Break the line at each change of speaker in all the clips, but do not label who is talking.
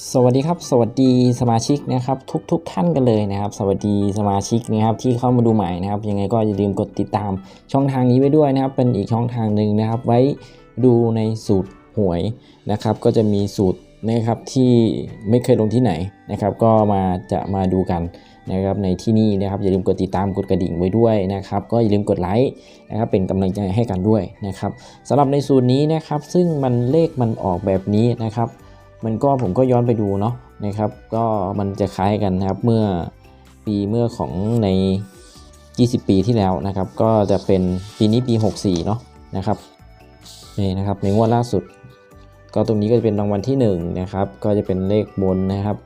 สวัสดีครับ สวัสดีสมาชิกนะครับ ทุกทุกท่านกันเลยนะครับ สวัสดีสมาชิกนะครับที่เข้ามาดูใหม่นะครับ ยังไงก็อย่าลืมกดติดตามช่องทางนี้ไว้ด้วยนะครับ เป็นอีกช่องทางหนึ่งนะครับ ไว้ดูในสูตรหวยนะครับ ก็จะมีสูตรนะครับที่ไม่เคยลงที่ไหนนะครับ ก็มาจะมาดูกันนะครับในที่นี่นะครับอย่าลืมกดติดตามกดกระดิ่งไว้ด้วยนะครับ ก็อย่าลืมกดไลค์นะครับเป็นกำลังใจให้กันด้วยนะครับสำหรับในสูตรนี้นะครับ ซึ่งมันเลขมันออกแบบนี้นะครับ มันก็ผมก็ย้อนไปดูเนาะนะครับ ก็มันจะคล้ายกันนะครับเมื่อปีเมื่อของใน 20 ปีที่แล้วนะครับ ก็จะเป็นปีนี้ปี 64 เนาะนะครับนี่นะครับในงวดล่าสุด ก็ตรงนี้ก็จะเป็นรางวัลที่1นะครับก็จะเป็นเลขบนนะครับ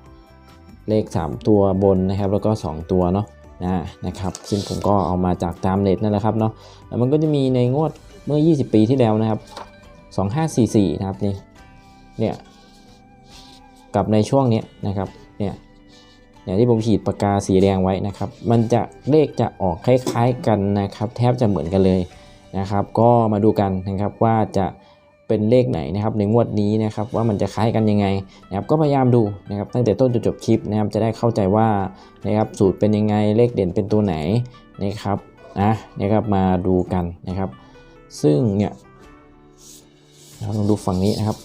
เลข 3 ตัวบนนะครับ แล้วก็ 2 ตัวเนาะนะนะครับ ซึ่งผมก็เอามาจากตามเน็ตนั่นแหละครับเนาะแล้วมันก็จะมีในงวดเมื่อ 20 ปีที่แล้วนะครับ 2544 นะครับนี่เนี่ย กับในช่วงนี้นะครับเนี่ยอย่างที่ผมขีดปากกาสีแดงไว้นะครับ มันจะเลขจะออกคล้ายๆกันนะครับ แทบจะเหมือนกันเลยนะครับ ก็มาดูกันนะครับว่าจะเป็นเลขไหนนะครับในงวดนี้นะครับว่ามันจะคล้ายกันยังไงนะครับก็พยายามดูนะครับตั้งแต่ต้นจนจบคลิปนะครับจะได้เข้าใจว่านะครับสูตรเป็นยังไงเลขเด่นเป็นตัวไหนนะครับนะนะครับมาดูกันนะครับ ซึ่งเนี่ยเราลองดูฝั่งนี้นะครับ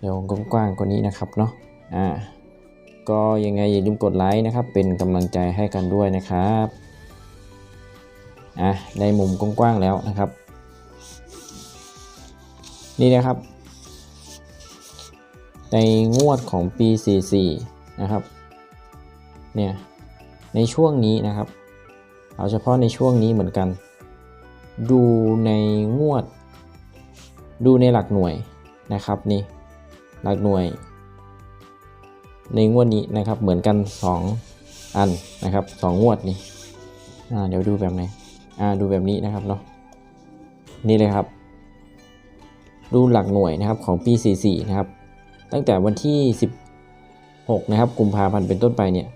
เดี๋ยวกว้างกว่านี้นะครับเนาะอ่าก็ยังไงอย่าลืมกดไลค์นะครับ เป็นกำลังใจให้กันด้วยนะครับอะในมุมกว้างๆแล้วนะครับ นี่นะครับ ในงวดของปี 44 นะครับเนี่ยในช่วงนี้นะครับ เอาเฉพาะในช่วงนี้เหมือนกัน ดูในงวด ดูในหลักหน่วยนะครับนี่ หลักหน่วย ในงวดนี้นะครับเหมือนกัน 2 อันนะครับสองงวดนี่เดี๋ยวดูแบบไหนอ่าดูแบบนี้นะครับเนาะนี่เลยครับ ดูหลักหน่วยนะครับของปี 44 นะครับ ตั้งแต่วันที่ 16 นะครับกุมภาพันธ์เป็นต้นไปเนี่ย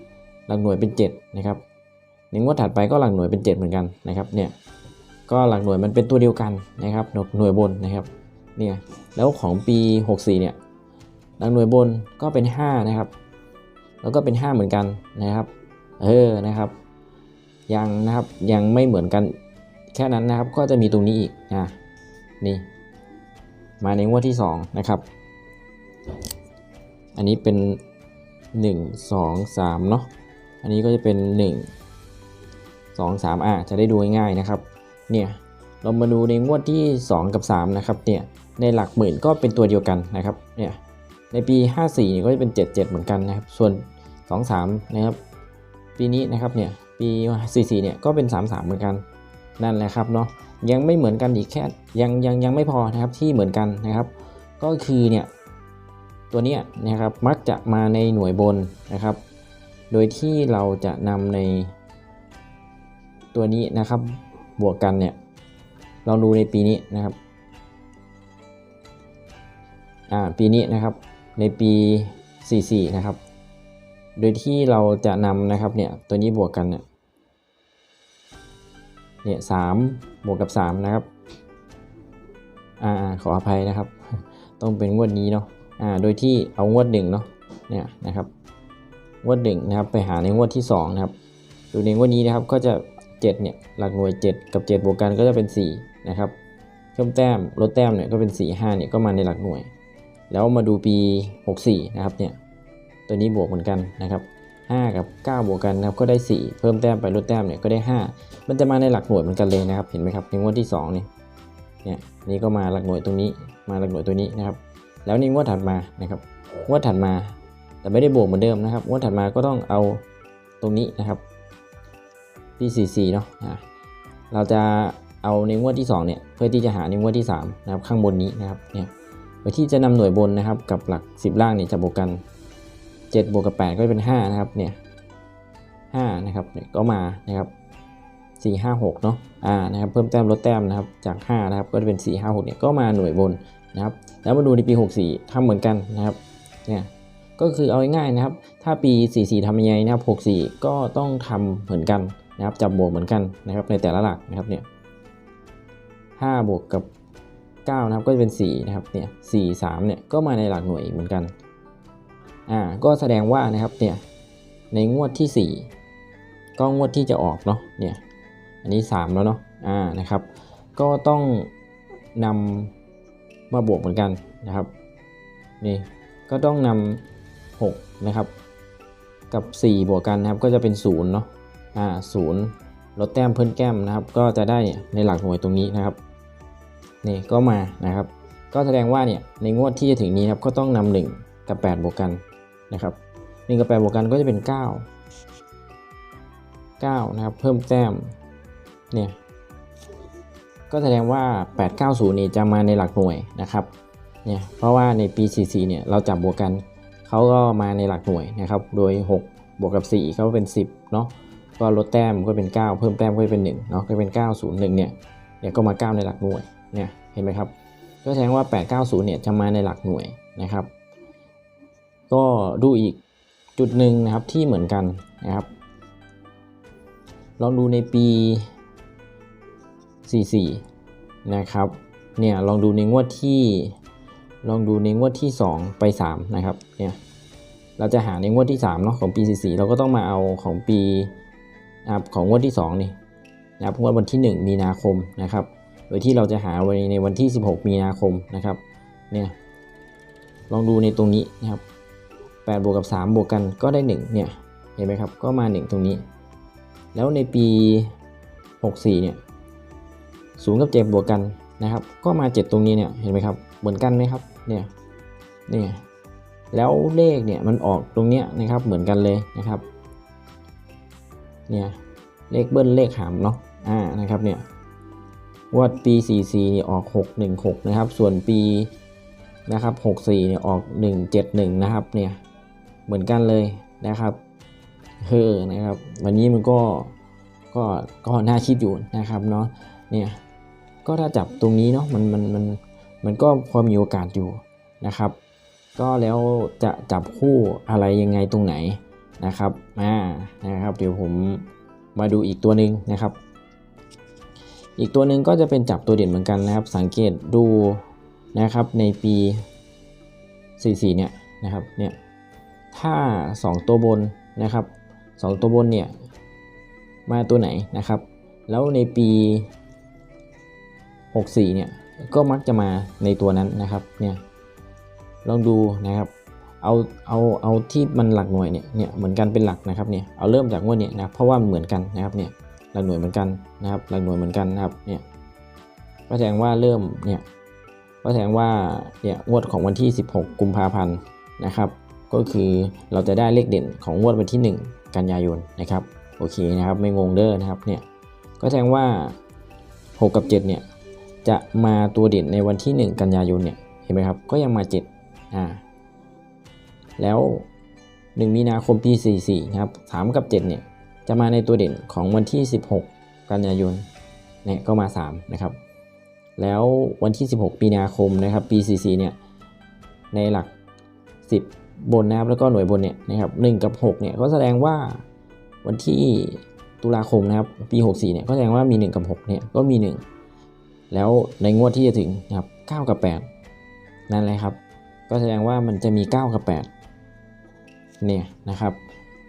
หลักหน่วยเป็น 7 นะครับในงวดถัดไปก็หลักหน่วยเป็น 7 เหมือนกันนะครับเนี่ยก็หลักหน่วยมันเป็นตัวเดียวกันนะครับหน่วยบนนะครับเนี่ยแล้วของปี 64 เนี่ย หลักหน่วยบนก็เป็น 5 นะครับ แล้วก็เป็น 5 เหมือนกันนะครับ เออนะครับ ยังนะครับยังไม่เหมือนกันแค่นั้นนะครับก็จะมีตรงนี้อีกนะนี่มาในงวดที่ 2 นะครับ อันนี้เป็น 1 2 3เนาะอันนี้ก็จะเป็น 1 2 3อะจะได้ดูง่ายๆนะครับเนี่ยเรามาดูในงวดที่ 2 กับ 3 นะครับเนี่ยในหลักหมื่นก็เป็นตัวเดียวกันนะครับเนี่ย ในปี 54นี่ก็จะเป็น 77 เหมือนกันนะครับ ส่วน 23 นะครับ ปีนี้นะครับเนี่ยปี 44 เนี่ยก็เป็น 33 เหมือนกันนั่นแหละครับเนาะยังไม่เหมือนกันอีกแค่ยังยังยังไม่พอนะครับที่เหมือนกันนะครับ ก็คือเนี่ยตัวเนี้ยนะครับมักจะมาในหน่วยบนนะครับ โดยที่เราจะนำในตัวนี้นะครับบวกกันเนี่ยเราดูในปีนี้นะครับอ่าปีนี้นะครับ ในปี 44 นะครับ โดยที่เราจะนำนะครับเนี่ยตัวนี้บวกกันเนี่ยเนี่ยสามบวกกับ 3 นะครับ อ่าขออภัยนะครับ ต้องเป็นงวดนี้เนาะอ่าโดยที่เอางวดหนึ่งเนาะเนี่ยนะครับงวดหนึ่งนะครับไปหาในงวดที่2นะครับดูในงวดนี้นะครับก็จะ7เนี่ยหลักหน่วย 7 กับ 7 บวกกันก็จะเป็น 4 นะครับเพิ่มแต้มลดแต้มเนี่ยก็เป็น 4 5เนี่ยก็มาในหลักหน่วย แล้วมาดูปี 64 นะครับเนี่ยตัวนี้บวกเหมือนกันนะครับ 5 กับ 9 บวกกันนะครับก็ได้ 4 เพิ่มแต้มไปลดแต้มเนี่ยก็ได้ 5 มันจะมาในหลักหน่วยเหมือนกันเลยนะครับ เห็นไหมครับในงวดที่2นี่เนี่ยนี่ก็มาหลักหน่วยตรงนี้มาหลักหน่วยตัวนี้นะครับ แล้วในงวดถัดมานะครับงวดถัดมาแต่ไม่ได้บวกเหมือนเดิมนะครับงวดถัดมาก็ต้องเอาตรงนี้นะครับปี44 เนาะอะเราจะเอาในงวดที่ 2 เนี่ย เพื่อที่จะหาในงวดที่ 3 นะครับ ข้างบนนี้นะครับ เนี่ย โดยที่จะนำหน่วยบนนะครับกับหลัก 10 ล่างเนี่ยจะบวกกัน 7 บวกกับ 8 ก็จะเป็น 5 นะครับเนี่ย5นะครับเนี่ยก็มานะครับ 4 5 6เนาะอ่านะครับเพิ่มแต้มลดแต้มนะครับจาก 5 นะครับก็จะเป็น 4 5 6เนี่ยก็มาหน่วยบนนะครับแล้วมาดูในปี 64ทำเหมือนกันนะครับเนี่ยก็คือเอาง่ายๆนะครับ ถ้าปี 44ทำยังไงนะครับ 64 ก็ต้องทำเหมือนกันนะครับจับบวกเหมือนกันนะครับในแต่ละหลักนะครับเนี่ย5บวกกับ 9 นะครับ ก็จะเป็น 4 นะครับ เนี่ย4 3 เนี่ย ก็มาในหลักหน่วยเหมือนกัน อ่า ก็แสดงว่านะครับ เนี่ย ในงวดที่ 4 ก็งวดที่จะออกเนาะ เนี่ย อันนี้ 3 แล้วเนาะ อ่า นะครับ ก็ต้องนำมาบวกเหมือนกันนะครับ นี่ ก็ต้องนำ6นะครับ กับ 4 บวกกันนะครับ ก็จะเป็น0เนาะ อ่าศูนย์ลดแต้มเพิ่มแก้มนะครับ ก็จะได้ในหลักหน่วยตรงนี้นะครับ นี่ก็มานะครับ ก็แสดงว่าเนี่ยในงวดที่จะถึงนี้ครับก็ต้องนำหนึ่งกับ 8 บวกกันนะครับหนึ่งกับ 8 บวกกันก็จะเป็น 9 9นะครับเพิ่มแต้มเนี่ยก็แสดงว่า 890นี่จะมาในหลักหน่วยนะครับเนี่ยเพราะว่าในปี 44เนี่ยเราจับบวกกันเขาก็มาในหลักหน่วยนะครับ โดย 6 บวกกับ4เขาเป็น 10เนาะก็ลดแต้มก็เป็น 9 เพิ่มแต้มก็เป็น1เนาะก็เป็น 901เนี่ยเนี่ยก็มา 9 ในหลักหน่วย เนี่ยเห็นไหมครับ ก็แสดงว่า 890 เนี่ยจะมาในหลักหน่วยนะครับ ก็ดูอีกจุดหนึ่งนะครับที่เหมือนกันนะครับ ลองดูในปี 44 นะครับ เนี่ยลองดูในงวดที่ลองดูในงวดที่ 2 ไป 3 นะครับ เนี่ย เราจะหาในงวดที่3เนาะของปี 44 เราก็ต้องมาเอาของปีนะครับของงวดที่ 2 นี่นะครับงวดวันที่ 1 มีนาคมนะครับ ดยที่เราจะหาไว้ในวันที่ 16 มีนาคมนะครับเนี่ยลองดูในตรงนี้นะครับ8บวกกับ 3 บวกกันก็ได้ 1 เนี่ยเห็นไหมครับก็มา 1 ตรงนี้ แล้วในปี 64 เนี่ย0กับ 7 บวกกันนะครับ ก็มา 7 ตรงนี้เนี่ยเห็นไหมครับเหมือนกันไหมครับเนี่ยเนี่ยแล้วเลขเนี่ยมันออกตรงเนี้ยนะครับเหมือนกันเลยนะครับเนี่ยเลขเบิ้ลเลขหามเนาะอ่านะครับเนี่ย งวดปี 44เนี่ยออก 616 นะครับ ส่วนปีนะครับ64เนี่ยออก 171 นะครับเนี่ยเหมือนกันเลยนะครับเฮอนะครับ วันนี้มันก็ก็ก็น่าคิดอยู่นะครับเนาะเนี่ยก็ถ้าจับตรงนี้เนาะมันมันมันมันก็พอมีโอกาสอยู่นะครับ ก็แล้วจะจับคู่อะไรยังไงตรงไหนนะครับอ่านะครับ เดี๋ยวผมมาดูอีกตัวหนึ่งนะครับ อีกตัวหนึ่งก็จะเป็นจับตัวเด่นเหมือนกันนะครับ สังเกตดูนะครับในปี 44 เนี่ยนะครับเนี่ยถ้า 2 ตัวบนนะครับ 2 ตัวบนเนี่ยมาตัวไหนนะครับ แล้วในปี 64 เนี่ยก็มักจะมาในตัวนั้นนะครับเนี่ยลองดูนะครับเอาเอาเอาที่มันหลักหน่วยเนี่ยเนี่ยเหมือนกันเป็นหลักนะครับเนี่ยเอาเริ่มจากงวดเนี่ยนะเพราะว่ามันเหมือนกันนะครับเนี่ย หลักหน่วยเหมือนกันนะครับ หลักหน่วยเหมือนกันนะครับ เนี่ย ก็แสดงว่าเริ่ม เนี่ย ก็แสดงว่า เนี่ย งวดของวันที่ 16 กุมภาพันธ์นะครับ ก็คือเราจะได้เลขเด่นของงวดวันที่ 1 กันยายนนะครับ โอเคนะครับ ไม่งงเด้อนะครับ เนี่ย ก็แสดงว่า 6 กับ 7 เนี่ย จะมาตัวเด่นในวันที่ 1 กันยายน เนี่ย เห็นไหมครับ ก็ยังมา 7 อ่า แล้ว 1 มีนาคมปี 44 นะครับ 3 กับ 7 เนี่ย จะมาในตัวเด่นของวันที่ 16 กันยายนเนี่ยก็มา 3 นะครับ แล้ววันที่ 16 ปีนาคมนะครับปี 44 เนี่ยในหลัก 10 บนนะครับแล้วก็หน่วยบนเนี่ยนะครับ1กับ 6 เนี่ยก็แสดงว่าวันที่ตุลาคมนะครับปี 64 เนี่ยก็แสดงว่ามี 1 กับ 6 เนี่ยก็มี 1 แล้วในงวดที่จะถึงนะครับ9กับ 8 นั่นแหละครับ ก็แสดงว่ามันจะมี 9 กับ 8 เนี่ยนะครับ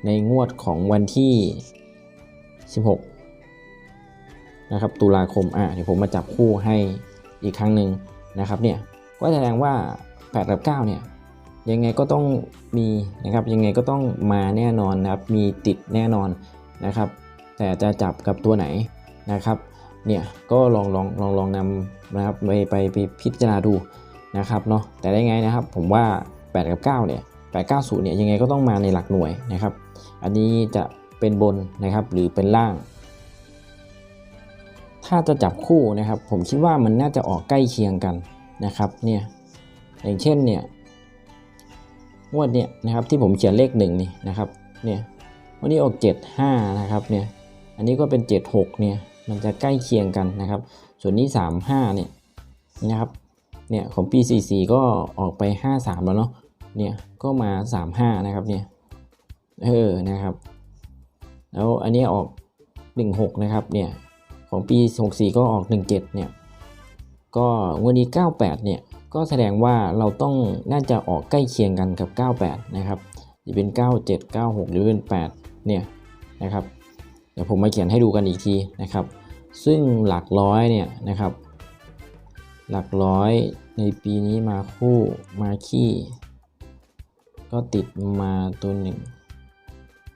ในงวดของวันที่ 16 นะครับ ตุลาคม อะเดี๋ยวผมมาจับคู่ให้อีกครั้งหนึ่งนะครับเนี่ย ก็แสดงว่า 8 กับ 9 เนี่ย ยังไงก็ต้องมีนะครับ ยังไงก็ต้องมาแน่นอนนะครับ มีติดแน่นอนนะครับ แต่จะจับกับตัวไหนนะครับ เนี่ย ก็ลองลองลองลองนำนะครับไปไปไปพิจารณาดูนะครับเนาะ แต่ได้ไงนะครับ ผมว่า 8 กับ 9 เนี่ย890เนี่ยยังไงก็ต้องมาในหลักหน่วยนะครับ อันนี้จะเป็นบนนะครับหรือเป็นล่าง ถ้าจะจับคู่นะครับ ผมคิดว่ามันน่าจะออกใกล้เคียงกันนะครับเนี่ยอย่างเช่นเนี่ยงวดเนี่ยนะครับที่ผมเขียนเลขหนึ่งนี่นะครับเนี่ยวันนี้ออก7 5นะครับเนี่ยอันนี้ก็เป็น 7 6เนี่ยมันจะใกล้เคียงกันนะครับ ส่วนนี้ 3 5เนี่ยนะครับเนี่ยของปี44ก็ออกไป 5 3 แล้วเนาะเนี่ยก็มา 3 5 นะครับเนี่ย เออนะครับ แล้วอันนี้ออก 16 นะครับเนี่ยของปี 64 ก็ออก 17 เนี่ยก็งวันนี้ 98 เนี่ยก็แสดงว่าเราต้องน่าจะออกใกล้เคียงกันกับ 98 นะครับจะเป็น 97 96 หรือเป็น 8 เนี่ยนะครับเดี๋ยวผมมาเขียนให้ดูกันอีกทีนะครับ ซึ่งหลักร้อยเนี่ยนะครับ หลักร้อยในปีนี้มาคู่มาขี้ ก็ติดมาตัวหนึ่ง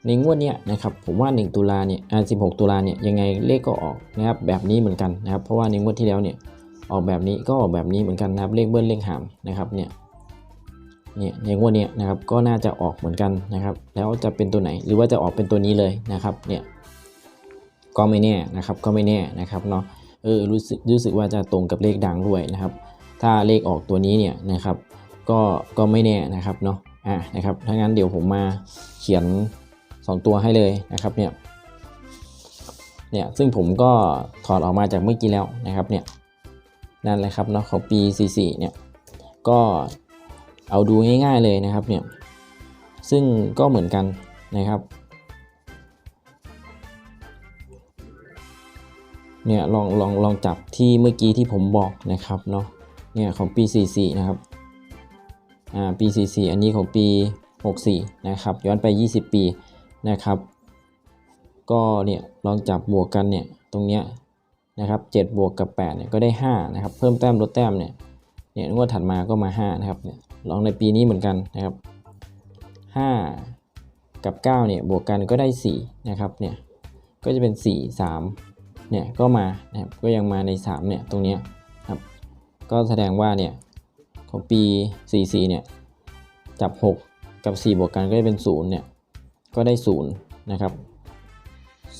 ในงวดเนี้ยนะครับผมว่า 1 ตุลาเนี่ยอ่า16 ตุลาเนี่ยยังไงเลขก็ออกนะครับแบบนี้เหมือนกันนะครับ เพราะว่าในงวดที่แล้วเนี่ยออกแบบนี้ก็ออกแบบนี้เหมือนกันนะครับเลขเบิ้ลเลขหามนะครับเนี่ยเนี่ยในงวดเนี้ยนะครับก็น่าจะออกเหมือนกันนะครับ แล้วจะเป็นตัวไหนหรือว่าจะออกเป็นตัวนี้เลยนะครับเนี่ยก็ไม่แน่นะครับก็ไม่แน่นะครับเนาะเออรู้สึกรู้สึกว่าจะตรงกับเลขดังด้วยนะครับ ถ้าเลขออกตัวนี้เนี่ยนะครับ ก็ก็ไม่แน่นะครับเนาะอะนะครับถ้างั้นเดี๋ยวผมมาเขียน 2 ตัวให้เลยนะครับเนี่ยเนี่ยซึ่งผมก็ถอดออกมาจากเมื่อกี้แล้วนะครับเนี่ยนั่นแหละครับเนาะของปี 44เนี่ยก็เอาดูง่ายๆเลยนะครับเนี่ยซึ่งก็เหมือนกันนะครับเนี่ยลองลองลองจับที่เมื่อกี้ที่ผมบอกนะครับเนาะเนี่ยของปี 44 นะครับอ่าปี 44 อันนี้ของปี 64 นะครับ ย้อนไป 20 ปี นะครับ ก็เนี่ยลองจับบวกกันเนี่ยตรงเนี้ยนะครับ7บวกกับ8เนี่ยก็ได้5นะครับเพิ่มแต้มลดแต้มเนี่ยเนี่ยงวดถัดมาก็มา5นะครับเนี่ยลองในปีนี้เหมือนกันนะครับ 5 กับ9เนี่ยบวกกันก็ได้4นะครับเนี่ยก็จะเป็น 4 3เนี่ยก็มานะครับก็ยังมาใน3เนี่ยตรงเนี้ยครับก็แสดงว่าเนี่ยของปี 44เนี่ยจับ 6 กับ 4 บวกกันก็จะเป็น0เนี่ย ก็ได้ 0 นะครับ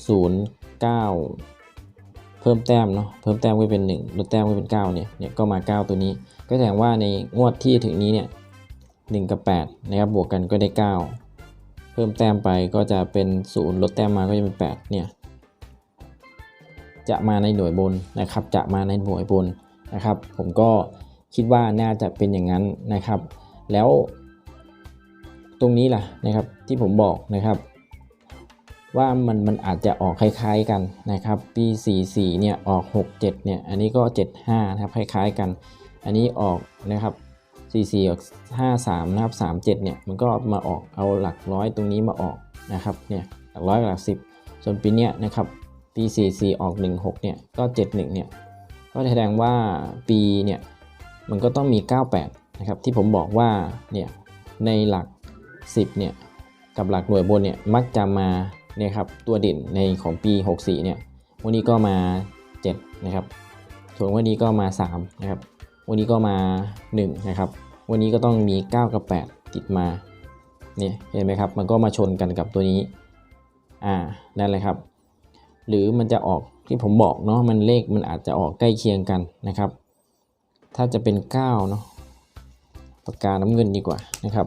0 9 เพิ่มแต้มเนาะเพิ่มแต้มก็เป็น1ลดแต้มก็เป็น9เนี่ยเนี่ยก็มา 9 ตัวนี้ ก็แสดงว่าในงวดที่ถึงนี้เนี่ย1กับ8นะครับบวกกันก็ได้ 9 เพิ่มแต้มไปก็จะเป็น 0 ลดแต้มมาก็จะเป็น 8 เนี่ยจะมาในหน่วยบนนะครับ จะมาในหน่วยบนนะครับ ผมก็คิดว่าน่าจะเป็นอย่างนั้นนะครับ แล้ว ตรงนี้ล่ะนะครับที่ผมบอกนะครับ ว่ามันมันอาจจะออกคล้ายๆกันนะครับปี 44 เนี่ยออก 67 เนี่ยอันนี้ก็ 75 นะครับคล้ายๆกัน อันนี้ออกนะครับ 44 ออก 53 นะครับ 37 เนี่ยมันก็มาออกเอาหลักร้อยตรงนี้มาออกนะครับเนี่ยหลักร้อยกับหลัก 10 ส่วนปีเนี้ยนะครับปี 44 ออก 16 เนี่ยก็ 71 เนี่ยก็แสดงว่าปีเนี่ยมันก็ต้องมี 98 นะครับที่ผมบอกว่าเนี่ยในหลัก 10เนี่ยกับหลักหน่วยบนเนี่ยมักจะมาเนี่ยครับตัวเด่นในของปี 64เนี่ยวันนี้ก็มา 7 นะครับ ส่วนวันนี้ก็มา 3 นะครับ วันนี้ก็มา 1 นะครับ วันนี้ก็ต้องมี 9 กับ 8 ติดมาเนี่ยเห็นไหมครับ มันก็มาชนกันกับตัวนี้อ่านั่นแหละครับ หรือมันจะออกที่ผมบอกเนาะมันเลขมันอาจจะออกใกล้เคียงกันนะครับ ถ้าจะเป็น 9 เนาะปากกาน้ำเงินดีกว่านะครับ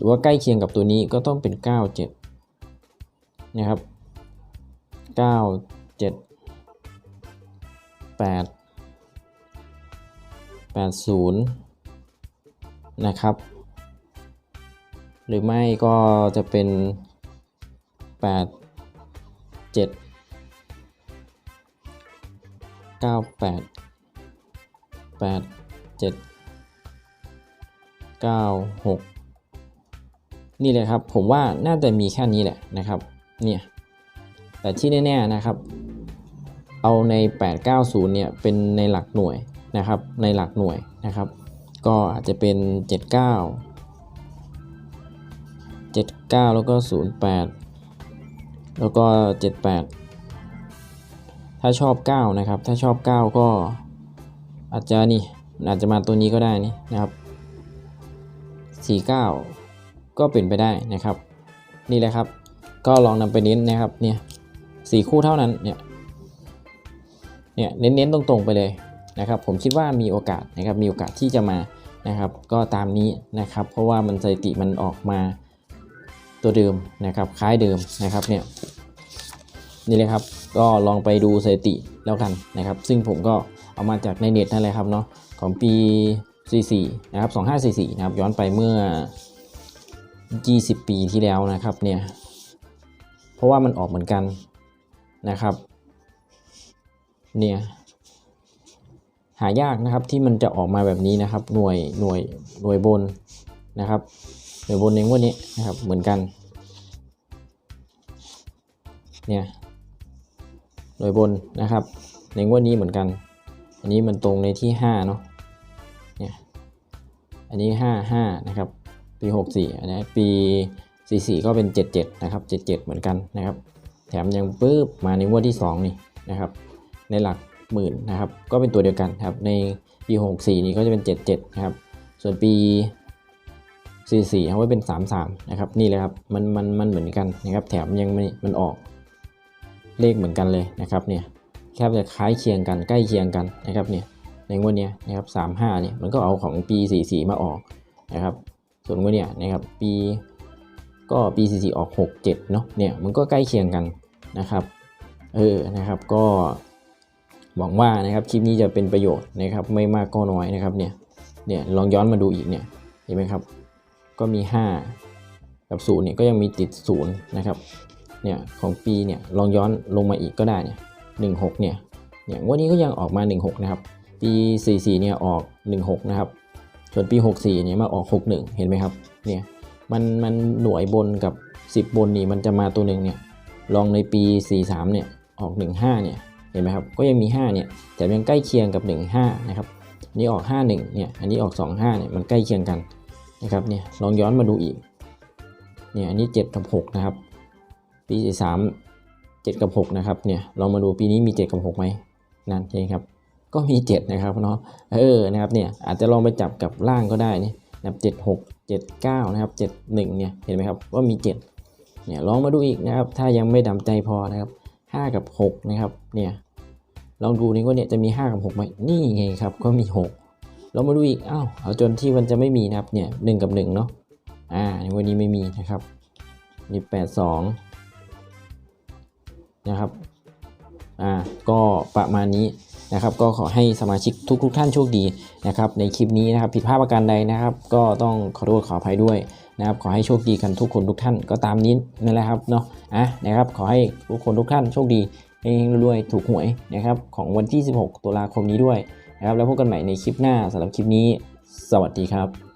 รือว่าใกล้เคียงกับตัวนี้ก็ต้องเป็น 9 7 นะครับ 9 7 8 8 0 นะครับ หรือไม่ก็จะเป็น 8 7 9 8 8 7 9 6 นี่เลยครับผมว่าน่าจะมีแค่นี้แหละนะครับเนี่ยแต่ที่แน่ๆนะครับ เอาใน 890 เนี่ยเป็นในหลักหน่วยนะครับในหลักหน่วยนะครับ ก็อาจจะเป็น 79 79 แล้วก็ 08 แล้วก็ 78 ถ้าชอบ 9 นะครับ ถ้าชอบ 9 ก็อาจจะนี่อาจจะมาตัวนี้ก็ได้นี่นะครับ 49 ก็เป็นไปได้นะครับ นี่แหละครับ ก็ลองนำไปเน้นนะครับเนี่ยสี่คู่เท่านั้นเนี่ยเนี่ยเน้นๆตรงๆไปเลยนะครับ ผมคิดว่ามีโอกาสนะครับมีโอกาสที่จะมานะครับ ก็ตามนี้นะครับ เพราะว่ามันสถิติมันออกมาตัวเดิมนะครับ คล้ายเดิมนะครับเนี่ยนี่เลยครับก็ลองไปดูสถิติแล้วกันนะครับ ซึ่งผมก็เอามาจากในเน็ตนั่นแหละครับเนาะของปี 44 นะครับ 2544 นะครับ ย้อนไปเมื่อ 20 ปีที่แล้วนะครับเนี่ยเพราะว่ามันออกเหมือนกันนะครับเนี่ยหายากนะครับที่มันจะออกมาแบบนี้นะครับ หน่วยหน่วยหน่วยบนนะครับหน่วยบนในงวดนี้นะครับเหมือนกันเนี่ยหน่วยบนนะครับ ในงวดนี้เหมือนกัน อันนี้มันตรงในที่5เนาะเนี่ยอันนี้ 5 5 นะครับ ปี 64 อันนี้ปี 44 ก็เป็น 77 นะครับ 77 เหมือนกันนะครับ แถมยังปื๊บมาในงวดที่ 2 นี่นะครับ ในหลักหมื่นนะครับ ก็เป็นตัวเดียวกันครับ ในปี 64 นี้ก็จะเป็น 77 นะครับ ส่วนปี 44เอาไว้เป็น 33 นะครับ นี่เลยครับ มัน มัน มันเหมือนกันนะครับ แถมยังไม่มันออกเลขเหมือนกันเลยนะครับ เนี่ยแค่จะคล้ายเคียงกัน ใกล้เคียงกันนะครับ เนี่ย ในงวดเนี้ยนะครับ 35 เนี่ย มันก็เอาของปี 44 มาออกนะครับ ส่วนงวดเนี้ยนะครับปีก็ปี44ออก 67เนาะเนี่ยมันก็ใกล้เคียงกันนะครับเออนะครับก็หวังว่านะครับคลิปนี้จะเป็นประโยชน์นะครับไม่มากก็น้อยนะครับเนี่ยเนี่ยลองย้อนมาดูอีกเนี่ยเห็นไหมครับก็มี 5 กับ0เนี่ยก็ยังมีติด0นะครับเนี่ยของปีเนี่ยลองย้อนลงมาอีกก็ได้เนี่ย16เนี่ยเนี่ยงวดนี้ก็ยังออกมา 16 นะครับ ปี 44เนี่ยออก 16 นะครับ ส่วนปี 64เนี่ยมาออก 61 เห็นไหมครับเนี่ยมันมันหน่วยบนกับ 10 บนนี่มันจะมาตัวหนึ่งเนี่ยลองในปี 43เนี่ยออก 15เนี่ยเห็นไหมครับก็ยังมี 5เนี่ยแต่ยังใกล้เคียงกับ 15นะครับนี่ออก 51เนี่ยอันนี้ออก 25เนี่ยมันใกล้เคียงกันนะครับเนี่ยลองย้อนมาดูอีกเนี่ยอันนี้7กับ6นะครับปี43 7กับ6นะครับเนี่ยลองมาดูปีนี้มี 7 กับ6ไหมนั่นเองครับ ก็มี 7 นะครับเนาะเออนะครับเนี่ยอาจจะลองไปจับกับล่างก็ได้นี่นะครับ7 6 7 9นะครับ7 1เนี่ยเห็นไหมครับว่ามี 7เนี่ยลองมาดูอีกนะครับถ้ายังไม่ดำใจพอนะครับ5กับ6นะครับเนี่ยลองดูนี่ว่าเนี่ยจะมี 5 กับ6ไหมนี่ไงครับก็มี 6 เรามาดูอีกอ้าวเอาจนที่มันจะไม่มีนะครับเนี่ยหนึ่งกับหนึ่งเนาะอ่าในวันนี้ไม่มีนะครับนี่แปดสองนะครับอ่าก็ประมาณนี้ นะครับ ก็ขอให้สมาชิกทุกทุกท่านโชคดีนะครับในคลิปนี้นะครับผิดพลาดประการใดนะครับ ก็ต้องขอโทษขออภัยด้วยนะครับขอให้โชคดีกันทุกคนทุกท่านก็ตามนี้นั่นแหละครับเนาะอะนะครับขอให้ทุกคนทุกท่านโชคดีเฮงๆรวยๆถูกหวยนะครับของวันที่ 16 ตุลาคมนี้ด้วยนะครับแล้วพบกันใหม่ในคลิปหน้าสำหรับคลิปนี้ สวัสดีครับ